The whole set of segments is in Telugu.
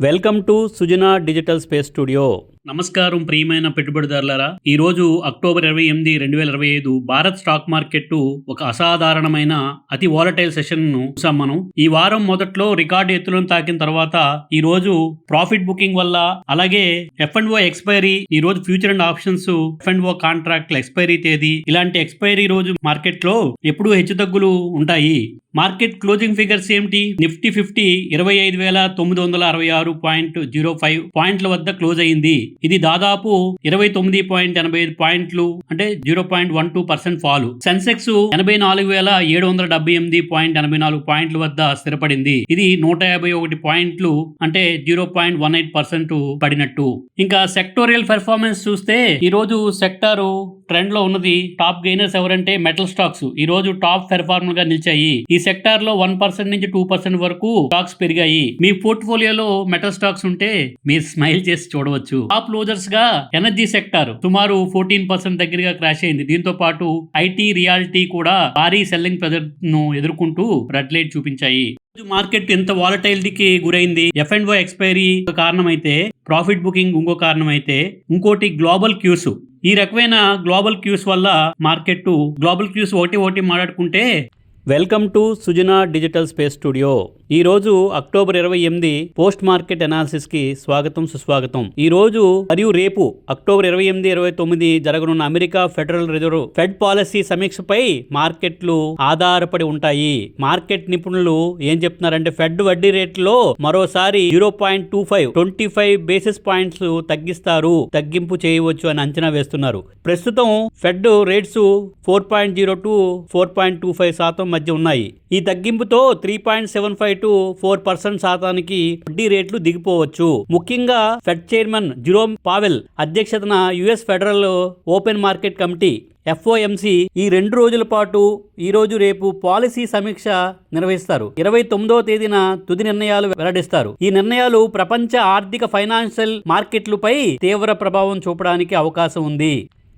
Welcome to Sujana digital space studio. నమస్కారం ప్రియమైన పెట్టుబడిదారులారా ఈ రోజు అక్టోబర్ ఇరవై ఎనిమిది రెండు వేల ఇరవై ఐదు భారత్ స్టాక్ మార్కెట్ ఒక అసాధారణమైన అతి వాలటైల్ సెషన్ను చూసాం మనం. ఈ వారం మొదట్లో రికార్డు ఎత్తులను తాకిన తర్వాత ఈ రోజు ప్రాఫిట్ బుకింగ్ వల్ల అలాగే ఎఫ్ అండ్ ఓ ఎక్స్పైరీ ఈ రోజు future and options F and O contract expiry తేదీ ఇలాంటి ఎక్స్పైరీ రోజు మార్కెట్లో ఎప్పుడూ హెచ్చుతగ్గులు ఉంటాయి. మార్కెట్ క్లోజింగ్ ఫిగర్స్ ఏమిటి? నిఫ్టీ ఫిఫ్టీ ఇరవై ఐదు వేల తొమ్మిది వందల అరవై ఆరు పాయింట్ జీరో ఫైవ్ పాయింట్ల వద్ద క్లోజ్ అయింది. ఇది దాదాపు ఇరవై తొమ్మిది పాయింట్ ఎనభై ఐదు పాయింట్లు అంటే zero point one two percent fall Sensex ఎనభై నాలుగు వేల ఏడు వందల డెబ్బై ఎనిమిది పాయింట్ ఎనభై నాలుగు పాయింట్ల వద్ద స్థిరపడింది. ఇది నూట యాభై ఒకటి పాయింట్లు అంటే zero point one eight percent పడినట్టు. ఇంకా సెక్టోరియల్ పెర్ఫార్మెన్స్ చూస్తే ఈ రోజు సెక్టారు ట్రెండ్లో ఉన్నది టాప్ గెయినర్స్ ఎవరంటే మెటల్ స్టాక్స్. ఈ రోజు టాప్ పెర్ఫార్మర్గా నిలిచాయి. ఈ సెక్టార్లో వన్ పర్సెంట్ నుంచి టూ పర్సెంట్ వరకు స్టాక్స్ పెరిగాయి. మీ పోర్ట్ఫోలియోలో మెటల్ స్టాక్స్ ఉంటే మీరు స్మైల్ చేసి చూడవచ్చు. టాప్ లోజర్స్గా ఎనర్జీ సెక్టార్ సుమారు ఫోర్టీన్ పర్సెంట్ దగ్గరగా క్రాష్ అయింది. దీంతో పాటు ఐటీ రియాలిటీ కూడా భారీ సెల్లింగ్ ప్రెజర్ను ఎదుర్కొంటూ రెడ్ లైట్ చూపించాయి. మార్కెట్ ఎంత వాలటైలిటీకి గురైంది? ఎఫ్ అండ్ ఓ ఎక్స్పైరీ ఒక కారణమైతే ప్రాఫిట్ బుకింగ్ ఇంకో కారణమైతే ఇంకోటి గ్లోబల్ క్యూస్ ఈ రకమైన గ్లోబల్ క్యూస్ వల్ల మార్కెట్ గ్లోబల్ క్యూస్ ఒకటి ఒకటి మాట్లాడుకుంటే welcome to Sujana digital space studio. ఈ రోజు అక్టోబర్ ఇరవై ఎనిమిది పోస్ట్ మార్కెట్ అనాలిసిస్కి స్వాగతం సుస్వాగతం. ఈ రోజు మరియు రేపు అక్టోబర్ ఇరవై ఎనిమిది ఇరవై తొమ్మిది జరగనున్న America federal reserve fed policy సమీక్షపై మార్కెట్లు ఆధారపడి ఉంటాయి. మార్కెట్ నిపుణులు ఏం చెప్తున్నారంటే ఫెడ్ వడ్డీ రేట్లో మరోసారి zero point two five twenty five basis points తగ్గిస్తారు తగ్గింపు చేయవచ్చు అని అంచనా వేస్తున్నారు. ప్రస్తుతం fed rates four point zero to four point two five శాతం మధ్య ఉన్నాయి. ఈ తగ్గింపుతో three point seven five to four percent శాతానికి వడ్డీ రేట్లు దిగిపోవచ్చు. ముఖ్యంగా ఫెడ్ చైర్మన్ జిరోమ్ పావెల్ అధ్యక్షతన US federal open market committee FOMC ఈ రెండు రోజుల పాటు ఈ రోజు రేపు పాలసీ సమీక్ష నిర్వహిస్తారు. ఇరవై తొమ్మిదవ తేదీన తుది నిర్ణయాలు వెల్లడిస్తారు. ఈ నిర్ణయాలు ప్రపంచ ఆర్థిక ఫైనాన్షియల్ మార్కెట్లపై తీవ్ర ప్రభావం చూపడానికి అవకాశం ఉంది.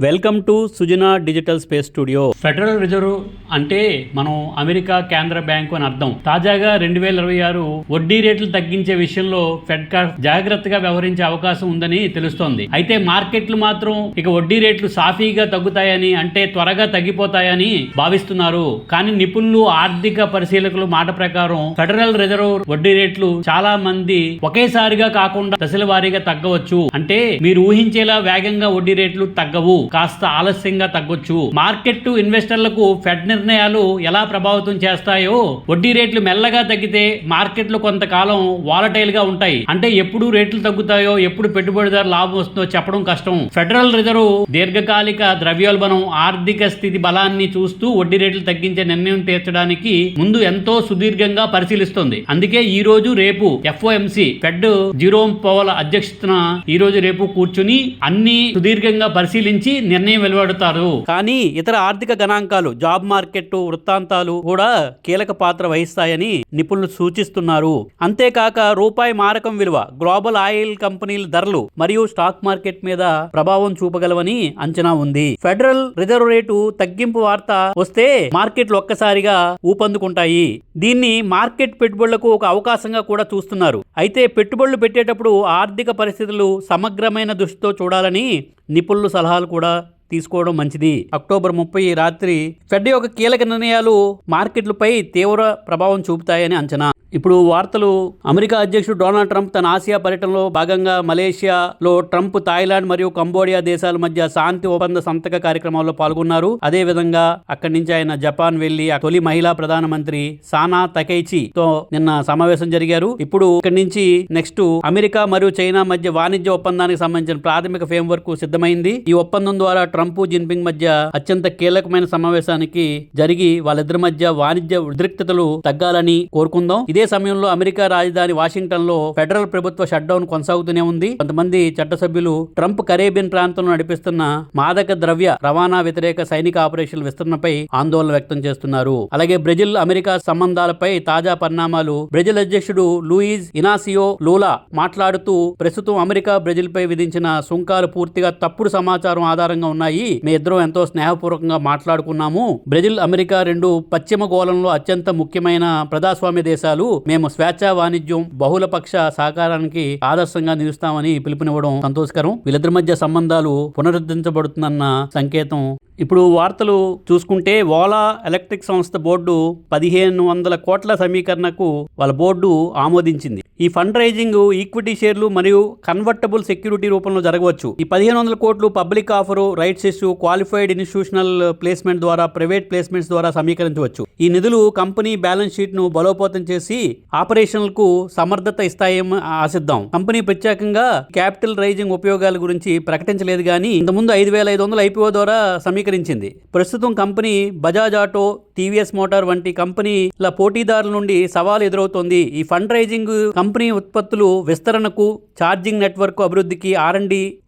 Welcome to Sujana digital space studio. Federal reserve అంటే మనం అమెరికా కేంద్ర బ్యాంకు అని అర్థం. తాజాగా రెండు వేల ఇరవై ఆరు వడ్డీ రేట్లు తగ్గించే విషయంలో ఫెడ్ కార్డ్ జాగ్రత్తగా వ్యవహరించే అవకాశం ఉందని తెలుస్తోంది. అయితే మార్కెట్లు మాత్రం ఇక వడ్డీ రేట్లు సాఫీగా తగ్గుతాయని అంటే త్వరగా తగ్గిపోతాయని భావిస్తున్నారు. కానీ నిపుణులు ఆర్థిక పరిశీలకులు మాట ప్రకారం ఫెడరల్ రిజర్వ్ వడ్డీ రేట్లు చాలా మంది ఒకేసారిగా కాకుండా దశల వారీగా తగ్గవచ్చు. అంటే మీరు ఊహించేలా వేగంగా వడ్డీ రేట్లు తగ్గవు. కాస్త ఆలస్యంగా తగ్గొచ్చు. మార్కెట్ ఇన్వెస్టర్లకు ఫెడ్ నిర్ణయాలు ఎలా ప్రభావితం చేస్తాయో వడ్డీ రేట్లు మెల్లగా తగ్గితే మార్కెట్లు కొంతకాలం వాలటైల్గా ఉంటాయి. అంటే ఎప్పుడు రేట్లు తగ్గుతాయో ఎప్పుడు పెట్టుబడిదారు లాభం వస్తుందో చెప్పడం కష్టం. ఫెడరల్ రిజర్వ్ దీర్ఘకాలిక ద్రవ్యోల్బణం ఆర్థిక స్థితి బలాన్ని చూస్తూ వడ్డీ రేట్లు తగ్గించే నిర్ణయం తీర్చడానికి ముందు ఎంతో సుదీర్ఘంగా పరిశీలిస్తుంది. అందుకే ఈ రోజు రేపు ఎఫ్ఓఎంసి ఫెడ్ జీరోమ్ పవల్ అధ్యక్షతన ఈ రోజు రేపు కూర్చుని అన్ని సుదీర్ఘంగా పరిశీలించి నిర్ణయం వెలువడతారు. కానీ ఇతర ఆర్థిక గణాంకాలు జాబ్ మార్కెట్ వృత్తాంతాలు కూడా కీలక పాత్ర వహిస్తాయని నిపుణులు సూచిస్తున్నారు. అంతేకాక రూపాయి మారకం విలువ గ్లోబల్ ఆయిల్ కంపెనీల ధరలు మరియు స్టాక్ మార్కెట్ మీద ప్రభావం చూపగలవని అంచనా ఉంది. ఫెడరల్ రిజర్వ్ రేటు తగ్గింపు వార్త వస్తే మార్కెట్లు ఒక్కసారిగా ఊపందుకుంటాయి. దీన్ని మార్కెట్ పెట్టుబడులకు ఒక అవకాశంగా కూడా చూస్తున్నారు. అయితే పెట్టుబడులు పెట్టేటప్పుడు ఆర్థిక పరిస్థితులు సమగ్రమైన దృష్టితో చూడాలని నిపుణులు సలహాలు కూడా తీసుకోవడం మంచిది. అక్టోబర్ ముప్పై రాత్రి ఫెడ్ యొక్క కీలక నిర్ణయాలు మార్కెట్లపై తీవ్ర ప్రభావం చూపుతాయని అంచనా. ఇప్పుడు వార్తలు. అమెరికా అధ్యక్షుడు డొనాల్డ్ ట్రంప్ తన ఆసియా పర్యటనలో భాగంగా మలేషియాలో ట్రంప్ థాయిలాండ్ మరియు కంబోడియా దేశాల మధ్య శాంతి ఒప్పంద సంతక కార్యక్రమాల్లో పాల్గొన్నారు. అదే విధంగా అక్కడి నుంచి ఆయన జపాన్ వెళ్ళి తొలి మహిళా ప్రధానమంత్రి సానా తకైచి తో నిన్న సమావేశం జరిగారు. ఇప్పుడు ఇక్కడి నుంచి నెక్స్ట్ అమెరికా మరియు చైనా మధ్య వాణిజ్య ఒప్పందానికి సంబంధించిన ప్రాథమిక ఫ్రేమ్ వర్క్ సిద్ధమైంది. ఈ ఒప్పందం ద్వారా ట్రంప్ జిన్పింగ్ మధ్య అత్యంత కీలకమైన సమావేశానికి జరిగి వాళ్ళిద్దరి మధ్య వాణిజ్య ఉద్రిక్తతలు తగ్గాలని కోరుకుందాం. ఇదే సమయంలో అమెరికా రాజధాని వాషింగ్టన్లో ఫెడరల్ ప్రభుత్వ షట్డౌన్ కొనసాగుతూనే ఉంది. కొంతమంది చట్టసభ్యులు ట్రంప్ కరేబియన్ ప్రాంతంలో నడిపిస్తున్న మాదక ద్రవ్య రవాణా వ్యతిరేక సైనిక ఆపరేషన్ల విస్తరణపై ఆందోళన వ్యక్తం చేస్తున్నారు. అలాగే బ్రెజిల్ అమెరికా సంబంధాలపై తాజా పరిణామాలు. బ్రెజిల్ అధ్యక్షుడు లూయిజ్ ఇనాసియో లూలా మాట్లాడుతూ ప్రస్తుతం అమెరికా బ్రెజిల్ పై విధించిన సుంకాలు పూర్తిగా తప్పుడు సమాచారం ఆధారంగా ఉన్నాయి. మీ ఇద్దరం ఎంతో స్నేహపూర్వకంగా మాట్లాడుకున్నాము. బ్రెజిల్ అమెరికా రెండు పశ్చిమ గోళంలో అత్యంత ముఖ్యమైన ప్రజాస్వామ్య దేశాలు. మేము స్వేచ్ఛ వాణిజ్యం బహుళపక్ష సహకారానికి ఆదర్శంగా నిలుస్తామని పిలుపునివ్వడం సంతోషకరం. వీళ్ళిద్దరి మధ్య సంబంధాలు పునరుద్ధరించబడుతుందన్న సంకేతం. ఇప్పుడు వార్తలు చూసుకుంటే ఓలా ఎలక్ట్రిక్ సంస్థ బోర్డు పదిహేను వందల కోట్ల సమీకరణకు వాళ్ళ బోర్డు ఆమోదించింది. ఈ ఫండ్ రైజింగ్ ఈక్విటీ షేర్లు మరియు కన్వర్టబుల్ సెక్యూరిటీ రూపంలో జరగవచ్చు. ఈ పదిహేను వందల కోట్లు public offer rights issue qualified institutional placement ద్వారా ప్రైవేట్ ప్లేస్మెంట్స్ ద్వారా సమీకరించవచ్చు. ఈ నిధులు కంపెనీ బ్యాలెన్స్ షీట్ను బలోపేతం చేసి ఆపరేషన్లకు సమర్థత ఇస్తాయేమో ఆశిద్దాం. కంపెనీ ప్రత్యేకంగా క్యాపిటల్ రైజింగ్ ఉపయోగాల గురించి ప్రకటించలేదు కానీ ఇంతకుముందు ఐదు వేల ఐదు వందల ఐపీఓ ద్వారా సమీకరించింది. ప్రస్తుతం company Bajaj auto TVS motor వంటి కంపెనీల పోటీదారుల నుండి సవాల్ ఎదురవుతోంది. ఈ ఫండ్ రైజింగ్ కంపెనీ ఉత్పత్తులు విస్తరణకు ఛార్జింగ్ నెట్వర్క్ అభివృద్ధికి ఆర్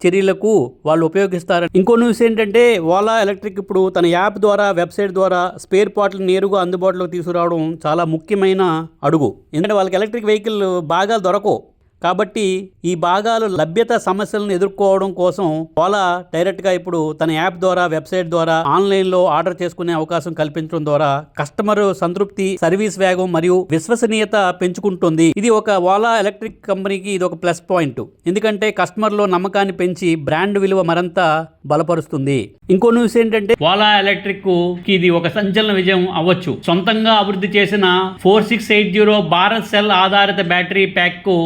చర్యలకు వాళ్ళు ఉపయోగిస్తారు. ఇంకో న్యూస్ ఏంటంటే ఓలా ఎలక్ట్రిక్ ఇప్పుడు తన యాప్ ద్వారా వెబ్సైట్ ద్వారా స్పేర్ పార్ట్లు నేరుగా అందుబాటులోకి తీసుకురావడం చాలా ముఖ్యమైన అడుగు. ఎందుకంటే వాళ్ళకి ఎలక్ట్రిక్ వెహికల్ బాగా దొరకవు. కాబట్టి ఈ భాగాలు లభ్యత సమస్యలను ఎదుర్కోవడం కోసం ఓలా డైరెక్ట్గా ఇప్పుడు తన యాప్ ద్వారా వెబ్సైట్ ద్వారా ఆన్లైన్లో ఆర్డర్ చేసుకునే అవకాశం కల్పించడం ద్వారా కస్టమర్ సంతృప్తి సర్వీస్ వేగం మరియు విశ్వసనీయత పెంచుకుంటుంది. ఇది ఒక ఓలా ఎలక్ట్రిక్ కంపెనీకి ఇది ఒక ప్లస్ పాయింట్. ఎందుకంటే కస్టమర్లో నమ్మకాన్ని పెంచి బ్రాండ్ విలువ మరింత బలపరుస్తుంది. ఇంకో న్యూస్ ఏంటంటే ఓలా ఎలక్ట్రిక్కి ఇది ఒక సంచలన విజయం అవ్వచ్చు. సొంతంగా అభివృద్ధి చేసిన four six eight zero Bharat cell ఆధారిత బ్యాటరీ ప్యాక్కు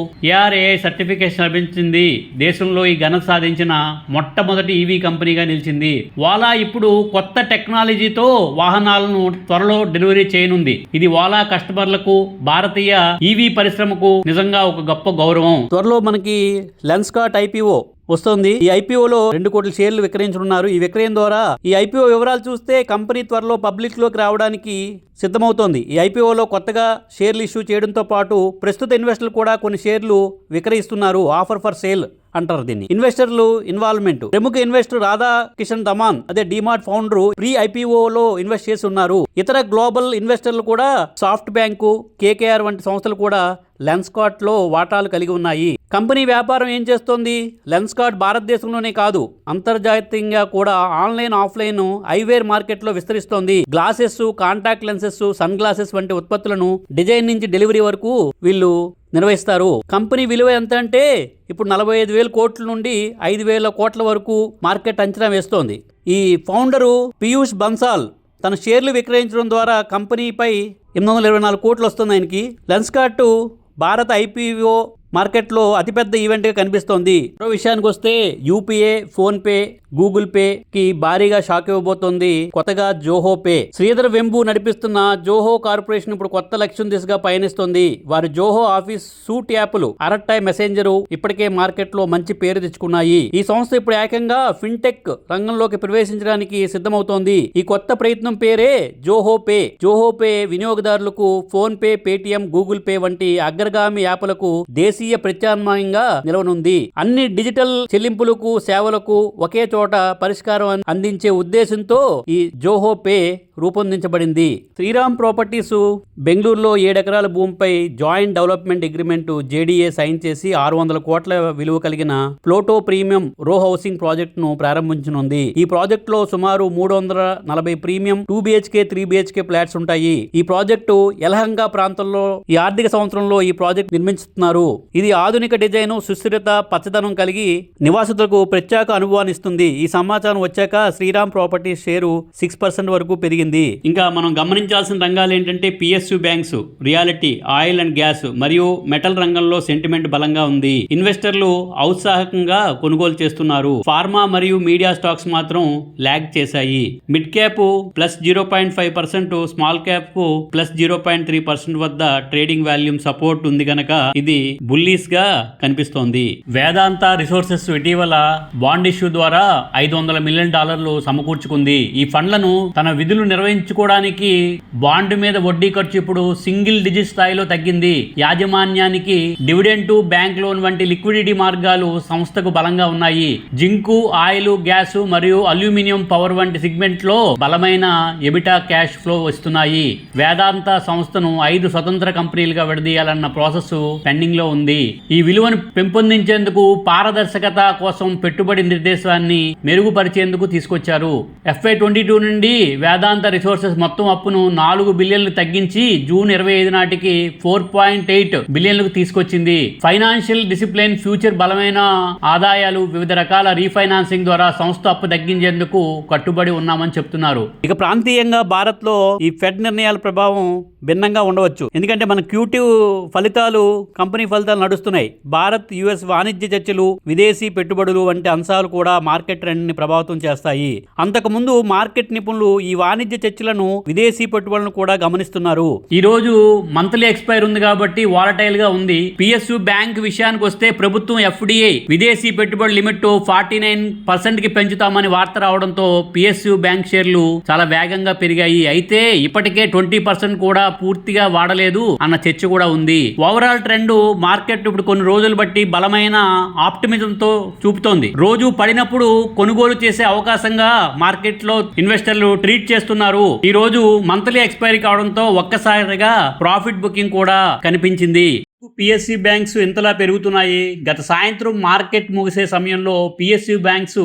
ఏఆర్ఏఐ సర్టిఫికేషన్ లభించింది. దేశంలో ఈ ఘనత సాధించిన మొట్టమొదటి ఈవీ కంపెనీగా నిలిచింది. వాలా ఇప్పుడు కొత్త టెక్నాలజీతో వాహనాలను త్వరలో డెలివరీ చేయనుంది. ఇది వాలా కస్టమర్లకు భారతీయ ఈవీ పరిశ్రమకు నిజంగా ఒక గొప్ప గౌరవం. త్వరలో మనకి లెన్స్ కార్ట్ ఐపీఓ వస్తుంది. ఈ ఐపీఓలో రెండు కోట్ల షేర్లు విక్రయించనున్నారు. ఈ విక్రయం ద్వారా ఈ ఐపీఓ వివరాలు చూస్తే కంపెనీ త్వరలో పబ్లిక్లోకి రావడానికి సిద్ధమవుతోంది. ఈ ఐపీఓలో కొత్తగా షేర్లు ఇష్యూ చేయడంతో పాటు ప్రస్తుత ఇన్వెస్టర్లు కూడా కొన్ని షేర్లు విక్రయిస్తున్నారు. Offer for sale. అంటారు దీన్ని. ఇన్వెస్టర్లు ఇన్వాల్వ్మెంట్. ప్రముఖ ఇన్వెస్టర్ రాధా కిషన్ దమాన్ అదే డిమార్ట్ ఫౌండర్ ప్రీ ఐపీఓ లో ఇన్వెస్ట్ చేసి ఉన్నారు. ఇతర గ్లోబల్ ఇన్వెస్టర్లు కూడా సాఫ్ట్ బ్యాంకు కేకేఆర్ వంటి సంస్థలు కూడా లెన్స్కాట్లో వాటాలు కలిగి ఉన్నాయి. కంపెనీ వ్యాపారం ఏం చేస్తోంది? లెన్స్కాట్ భారతదేశంలోనే కాదు అంతర్జాతీయంగా కూడా ఆన్లైన్ ఆఫ్లైన్ ఐవేర్ మార్కెట్లో విస్తరిస్తోంది. Glasses contact lenses sun glasses వంటి ఉత్పత్తులను డిజైన్ నుంచి డెలివరీ వరకు వీళ్ళు నిర్వహిస్తారు. కంపెనీ విలువ ఎంత అంటే ఇప్పుడు నలభై ఐదు వేల కోట్ల నుండి ఐదు వేల కోట్ల వరకు మార్కెట్ అంచనా వేస్తోంది. ఈ ఫౌండరు పీయూష్ బన్సాల్ తన షేర్లు విక్రయించడం ద్వారా కంపెనీపై ఎనిమిది వందల ఇరవై నాలుగు కోట్లు వస్తుంది ఆయనకి. లెన్స్కార్ట్ భారత ఐపీఓ మార్కెట్లో అతిపెద్ద ఈవెంట్గా కనిపిస్తోంది. మరో విషయానికి వస్తే యూపీఏ ఫోన్పే గూగుల్ పే కి భారీగా షాక్ ఇవ్వబోతోంది కొత్తగా జోహో పే. శ్రీధర్ వెంబు నడిపిస్తున్న జోహో కార్పొరేషన్ ఇప్పుడు కొత్త లక్ష్యం దిశగా పయనిస్తోంది. వారి జోహో ఆఫీస్ సూట్ యాప్లు అరట్టాయ్ మెసెంజర్ ఇప్పటికే మార్కెట్లో మంచి పేరు తెచ్చుకున్నాయి. ఈ సంస్థ ఇప్పుడు ఏకంగా ఫిన్టెక్ రంగంలోకి ప్రవేశించడానికి సిద్ధమవుతోంది. ఈ కొత్త ప్రయత్నం పేరే జోహో పే. జోహో పే వినియోగదారులకు PhonePe Paytm Google pay వంటి అగ్రగామి యాప్లకు దేశీయ ప్రత్యామ్నాయంగా నిలవనుంది. అన్ని డిజిటల్ చెల్లింపులకు సేవలకు ఒకే చోట పరిష్కారం అందించే ఉద్దేశంతో ఈ జోహో పే రూపొందించబడింది. శ్రీరామ్ ప్రాపర్టీస్ బెంగళూరులో ఏడెకరాల భూమిపై joint development agreement JDA sign చేసి ఆరు వందల కోట్ల విలువ కలిగిన ప్లోటో ప్రీమియం రో హౌసింగ్ ప్రాజెక్టును ప్రారంభించనుంది. ఈ ప్రాజెక్టులో సుమారు మూడు వందల నలభై premium two BHK three BHK flats ఉంటాయి. ఈ ప్రాజెక్టు యలహంగా ప్రాంతంలో ఈ ఆర్థిక సంవత్సరంలో ఈ ప్రాజెక్ట్ నిర్మించుతున్నారు. ఇది ఆధునిక డిజైన్ సుస్థిరత పచ్చదనం కలిగి నివాసితులకు ప్రత్యేక అనుభవాన్ని ఇస్తుంది. ఈ సమాచారం వచ్చాక Sriram properties share six percent వరకు పెరిగింది. ఇంకా మనం గమనించాల్సిన రంగాలు ఏంటంటే PSU banks reality oil and gas మరియు మెటల్ రంగంలో సెంటిమెంట్ బలంగా ఉంది. ఇన్వెస్టర్లు ఔత్సాహకంగా కొనుగోలు చేస్తున్నారు. ఫార్మా మరియు మీడియా స్టాక్స్ మాత్రం లాగ్ చేశాయి. Mid cap plus zero point five percent small క్యాప్కు plus zero point three percent వద్ద ట్రేడింగ్ వాల్యూమ్ సపోర్ట్ ఉంది కనుక ఇది బుల్లీస్గా కనిపిస్తోంది. వేదాంత రిసోర్సెస్ ఇటీవల బాండ్ ఇష్యూ ద్వారా ఐదు వందల మిలియన్ డాలర్లు సమకూర్చుకుంది. ఈ ఫండ్లను తన విధులు నిర్వహించుకోవడానికి బాండ్ మీద వడ్డీ ఖర్చు ఇప్పుడు సింగిల్ డిజిట్ స్థాయిలో తగ్గింది. యాజమాన్యానికి డివిడెంట్ బ్యాంక్ లోన్ వంటి లిక్విడిటీ మార్గాలు సంస్థకు బలంగా ఉన్నాయి. జింకు ఆయిల్ గ్యాస్ మరియు అల్యూమినియం పవర్ వంటి సెగ్మెంట్లో బలమైన ఎబిటా క్యాష్ ఫ్లో వస్తున్నాయి. వేదాంత సంస్థను ఐదు స్వతంత్ర కంపెనీలుగా విడదీయాలన్న ప్రాసెస్ పెండింగ్లో ఉంది. ఈ విలువను పెంపొందించేందుకు పారదర్శకత కోసం పెట్టుబడి నిర్దేశాన్ని మెరుగుపరిచేందుకు తీసుకొచ్చారు. ఎఫ్ఐ ట్వంటీ టూ నుండి వేదాంత రిసోర్సెస్ మొత్తం అప్పును నాలుగు బిలియన్లు తగ్గించి జూన్ ఇరవై ఐదు నాటికి ఫోర్ పాయింట్ ఎయిట్ బిలియన్లకు తీసుకొచ్చింది. ఫైనాన్షియల్ డిసిప్లిన్ ఫ్యూచర్ బలమైన ఆదాయాలు వివిధ రకాల రీఫైనాన్సింగ్ ద్వారా సంస్థ అప్పు తగ్గించేందుకు కట్టుబడి ఉన్నామని చెప్తున్నారు. ఇక ప్రాంతీయంగా భారత్లో ఈ ఫెడ్ నిర్ణయాల ప్రభావం భిన్నంగా ఉండవచ్చు. ఎందుకంటే మన క్యూటివ్ ఫలితాలు కంపెనీ ఫలితాలు నడుస్తున్నాయి. భారత్ యుఎస్ వాణిజ్య చర్చలు విదేశీ పెట్టుబడులు వంటి అంశాలు కూడా మార్కెట్ ట్రెండ్ని ప్రభావితం చేస్తాయి. అంతకుముందు మార్కెట్ నిపుణులు ఈ వాణిజ్య చర్చలను విదేశీ పెట్టుబడులను కూడా గమనిస్తున్నారు. ఈ రోజు మంత్లీ ఎక్స్పైర్ ఉంది కాబట్టి వాలటైల్గా ఉంది. పిఎస్యు బ్యాంక్ విషయానికి వస్తే ప్రభుత్వం ఎఫ్డిఐ విదేశీ పెట్టుబడి లిమిట్ ఫార్టీ నైన్ పర్సెంట్కి పెంచుతామని వార్త రావడంతో పిఎస్యు బ్యాంక్ షేర్లు చాలా వేగంగా పెరిగాయి. అయితే ఇప్పటికే ట్వంటీ పర్సెంట్ కూడా పూర్తిగా వాడలేదు అన్న చర్చ కూడా ఉంది. ఓవరాల్ ట్రెండ్ మార్కెట్ ఇప్పుడు కొన్ని రోజులు బట్టి బలమైన ఆప్టిమిజంతో చూపుతోంది. రోజు పడినప్పుడు కొనుగోలు చేసే అవకాశంగా మార్కెట్లో ఇన్వెస్టర్లు ట్రీట్ చేస్తున్నారు. ఈ రోజు మంత్లీ ఎక్స్పైరీ కావడంతో ఒక్కసారిగా ప్రాఫిట్ బుకింగ్ కూడా కనిపించింది. పిఎస్సి బ్యాంక్స్ ఇంతలా పెరుగుతున్నాయి? గత సాయంత్రం మార్కెట్ ముగిసే సమయంలో పిఎస్యు బ్యాంక్స్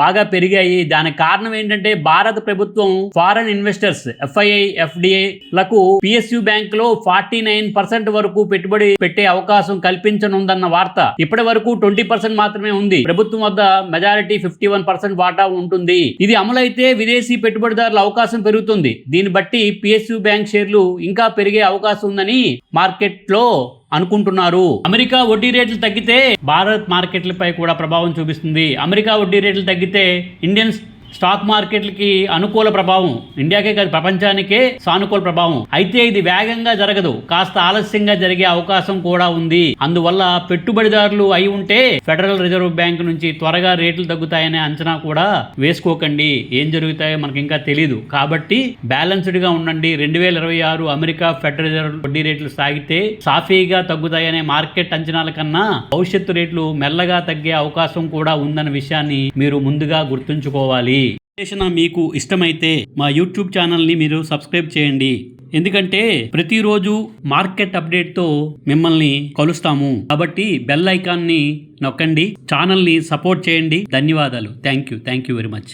బాగా పెరిగాయి. దానికి కారణం ఏంటంటే భారత ప్రభుత్వం ఫారెన్ ఇన్వెస్టర్స్ ఎఫ్ఐఐ ఎఫ్డిఐ లకు పిఎస్యు బ్యాంక్లో ఫార్టీ నైన్ పర్సెంట్ వరకు పెట్టుబడి పెట్టే అవకాశం కల్పించనుందన్న వార్త. ఇప్పటి వరకు ట్వంటీ పర్సెంట్ మాత్రమే ఉంది. ప్రభుత్వం వద్ద మెజారిటీ ఫిఫ్టీ వన్ పర్సెంట్ వాటా ఉంటుంది. ఇది అమలైతే విదేశీ పెట్టుబడిదారుల అవకాశం పెరుగుతుంది. దీన్ని బట్టి పిఎస్యు బ్యాంక్ షేర్లు ఇంకా పెరిగే అవకాశం ఉందని మార్కెట్లో అనుకుంటున్నారు. అమెరికా వడ్డీ రేట్లు తగ్గితే భారత్ మార్కెట్లపై కూడా ప్రభావం చూపిస్తుంది. అమెరికా వడ్డీ రేట్లు తగ్గితే ఇండియన్స్ స్టాక్ మార్కెట్లకి అనుకూల ప్రభావం. ఇండియాకే కాదు ప్రపంచానికే సానుకూల ప్రభావం. అయితే ఇది వేగంగా జరగదు. కాస్త ఆలస్యంగా జరిగే అవకాశం కూడా ఉంది. అందువల్ల పెట్టుబడిదారులు అయి ఉంటే ఫెడరల్ రిజర్వ్ బ్యాంక్ నుంచి త్వరగా రేట్లు తగ్గుతాయనే అంచనా కూడా వేసుకోకండి. ఏం జరుగుతాయో మనకి ఇంకా తెలియదు కాబట్టి బ్యాలెన్స్డ్గా ఉండండి. రెండు వేల ఇరవై ఆరు అమెరికా ఫెడరల్ రిజర్వ్ వడ్డీ రేట్లు సాగితే సాఫీగా తగ్గుతాయనే మార్కెట్ అంచనాల కన్నా భవిష్యత్తు రేట్లు మెల్లగా తగ్గే అవకాశం కూడా ఉందన్న విషయాన్ని మీరు ముందుగా గుర్తుంచుకోవాలి. విశ్లేషణ మీకు ఇష్టమైతే మా యూట్యూబ్ ఛానల్ని మీరు సబ్స్క్రైబ్ చేయండి. ఎందుకంటే ప్రతిరోజు మార్కెట్ అప్డేట్తో మిమ్మల్ని కలుస్తాము. కాబట్టి బెల్ ఐకాన్ని నొక్కండి. ఛానల్ని సపోర్ట్ చేయండి. ధన్యవాదాలు. Thank you. Thank you very much.